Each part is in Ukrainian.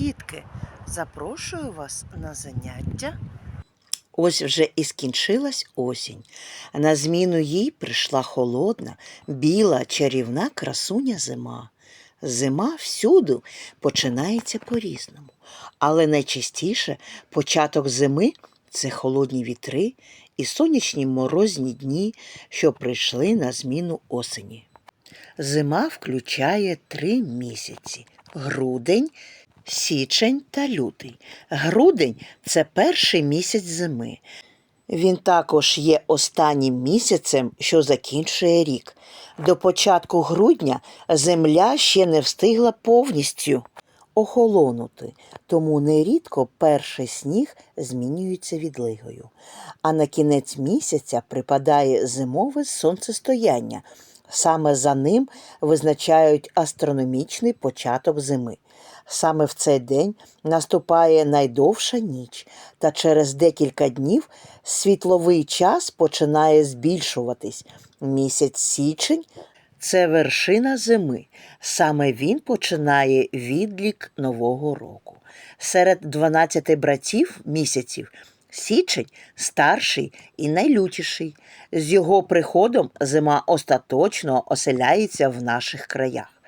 Дітки, запрошую вас на заняття. Ось вже і скінчилась осінь. На зміну їй прийшла холодна, біла, чарівна красуня зима. Зима всюди починається по-різному, але найчастіше початок зими це холодні вітри і сонячні морозні дні, що прийшли на зміну осені. Зима включає три місяці: грудень, січень та лютий. Грудень це перший місяць зими. Він також є останнім місяцем, що закінчує рік. До початку грудня земля ще не встигла повністю охолонути, тому нерідко перший сніг змінюється відлигою. А на кінець місяця припадає зимове сонцестояння. Саме за ним визначають астрономічний початок зими. Саме в цей день наступає найдовша ніч, та через декілька днів світловий час починає збільшуватись. Місяць січень це вершина зими. Саме він починає відлік Нового року. Серед 12 братів місяців січень старший і найлютіший. З його приходом зима остаточно оселяється в наших краях.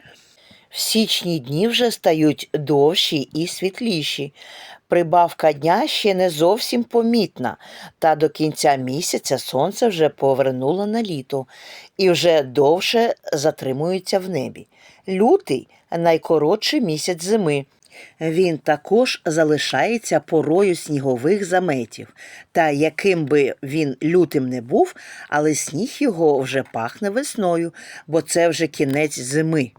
В січні дні вже стають довші і світліші. Прибавка дня ще не зовсім помітна, та до кінця місяця сонце вже повернуло на літо і вже довше затримується в небі. Лютий найкоротший місяць зими. Він також залишається порою снігових заметів. Та яким би він лютим не був, але сніг його вже пахне весною, бо це вже кінець зими.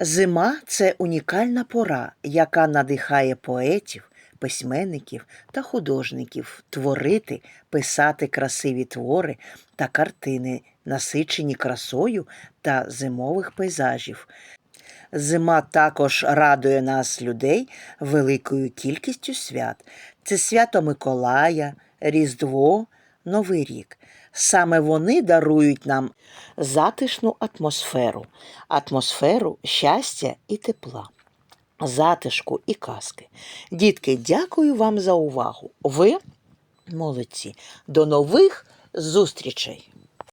Зима це унікальна пора, яка надихає поетів, письменників та художників творити, писати красиві твори та картини, насичені красою та зимових пейзажів. Зима також радує нас, людей, великою кількістю свят. Це свято Миколая, Різдво, Новий рік. Саме вони дарують нам затишну атмосферу, атмосферу щастя і тепла, затишку і казки. Дітки, дякую вам за увагу. Ви молодці. До нових зустрічей!